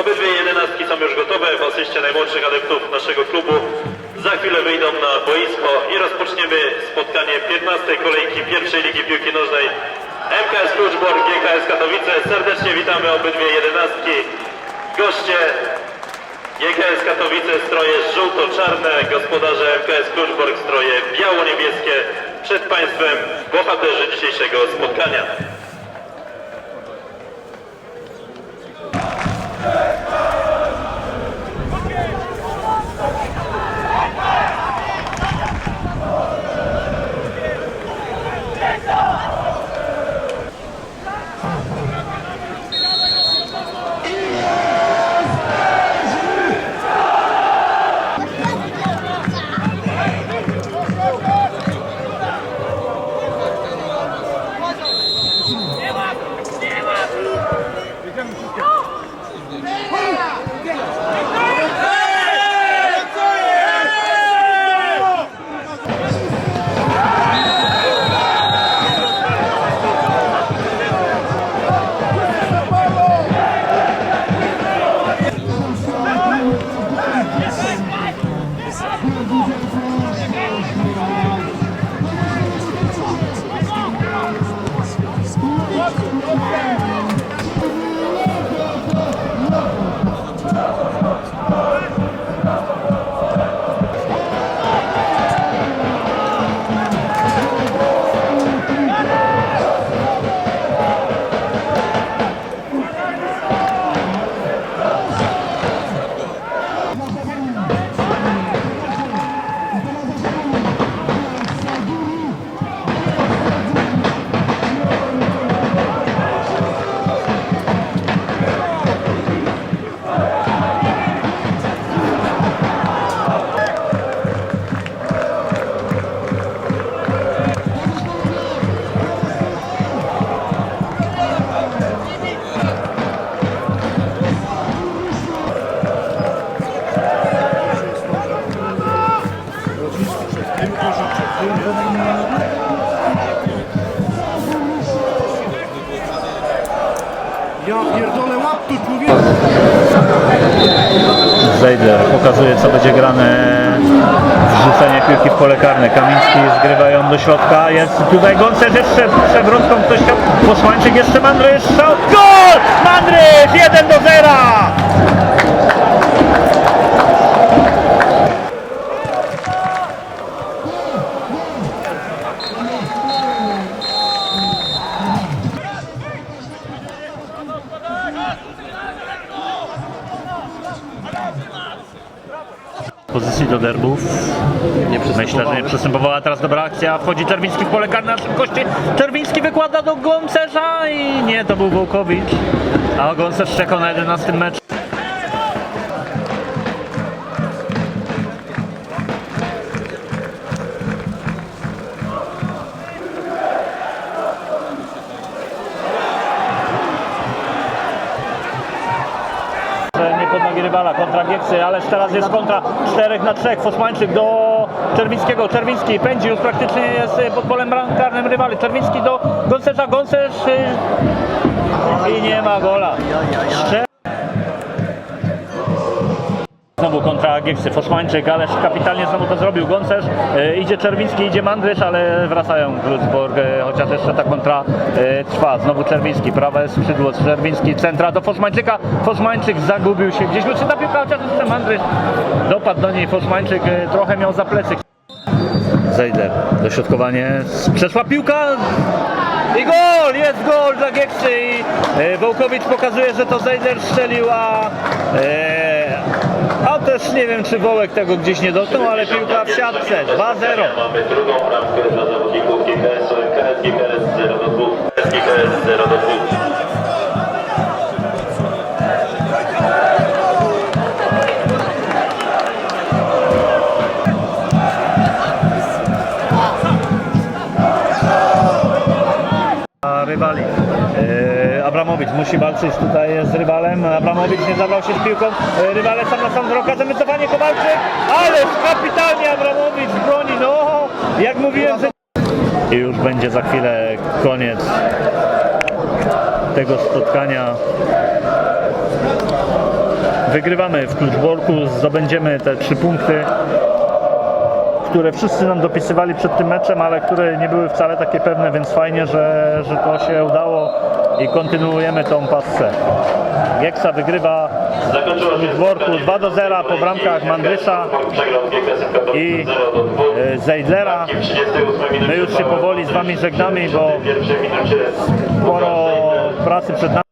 Obydwie jedenastki są już gotowe w asyście najmłodszych adeptów naszego klubu. Za chwilę wyjdą na boisko i rozpoczniemy spotkanie 15. kolejki pierwszej ligi piłki nożnej MKS Kluczbork, GKS Katowice. Serdecznie witamy obydwie jedenastki. Goście GKS Katowice stroje żółto-czarne, gospodarze MKS Kluczbork stroje biało-niebieskie. Przed Państwem bohaterzy dzisiejszego spotkania. Ja pierdolę łap tu człowiek! Zejder pokazuje co będzie grane wrzucenie piłki w pole karne. Kamiński zgrywa ją do środka. Jest tutaj Goncerz jeszcze przewrotką ktoś tam. Posłańczyk jeszcze Mandrysz. Gol! Mandrysz 1 do 0! Pozycji do derbów. Myślę, że nie przystępowała teraz dobra akcja. Wchodzi Czerwiński w pole karne na szybkości. Czerwiński wykłada do Goncerza i nie, to był Wołkowicz. A Goncerz czekał na 11 mecz. Rywala, kontra Gieksy, ależ teraz jest kontra 4 na 3, Fosmańczyk do Czerwińskiego, Czerwiński pędzi, już praktycznie jest y, pod polem karnym rywali, Czerwiński do Goncerza, Goncerz y, i nie ma gola. Znowu kontra Gieksy, Fosmańczyk, ależ kapitalnie znowu to zrobił. Goncerz, y, idzie Czerwiński, idzie Mandrysz, ale wracają Kluczborg, y, chociaż jeszcze ta kontra y, trwa. Znowu Czerwiński, prawe skrzydło, Czerwiński, centra do Fosmańczyka, Fosmańczyk zagubił się gdzieś, czy ta piłka, chociaż jeszcze Mandrysz dopadł do niej, Fosmańczyk y, trochę miał za plecy. Zejder, dośrodkowanie, przeszła piłka. I gol, jest gol dla Gieksy i e, Wołkowicz pokazuje, że to Zejder strzelił, a, e, też nie wiem czy Wołek tego gdzieś nie dotknął, ale piłka w siatce, 2-0. Mamy drugą bramkę dla zawodników GKS-u, GKS 0 do 2, GKS 0 do 2. A rywali. Abramowicz musi walczyć tutaj z rywalem. Abramowicz nie zabrał się z piłką. Rywale sam na sam z roka, zamycowanie Kowalczyk. Ależ kapitalnie Abramowicz broni. No, jak mówiłem, że... I już będzie za chwilę koniec tego spotkania. wygrywamy w Kluczborku, zdobędziemy te trzy punkty, które wszyscy nam dopisywali przed tym meczem, ale które nie były wcale takie pewne, więc fajnie, że, że to się udało i kontynuujemy tą pasę. Gieksa wygrywa Dworku spotkanie 2 do 0 po bramkach Mandrysza i 0 do 2. e, Zeidlera. W 38 minucie My już się powoli z Wami żegnamy, bo w Sporo pracy przed nami.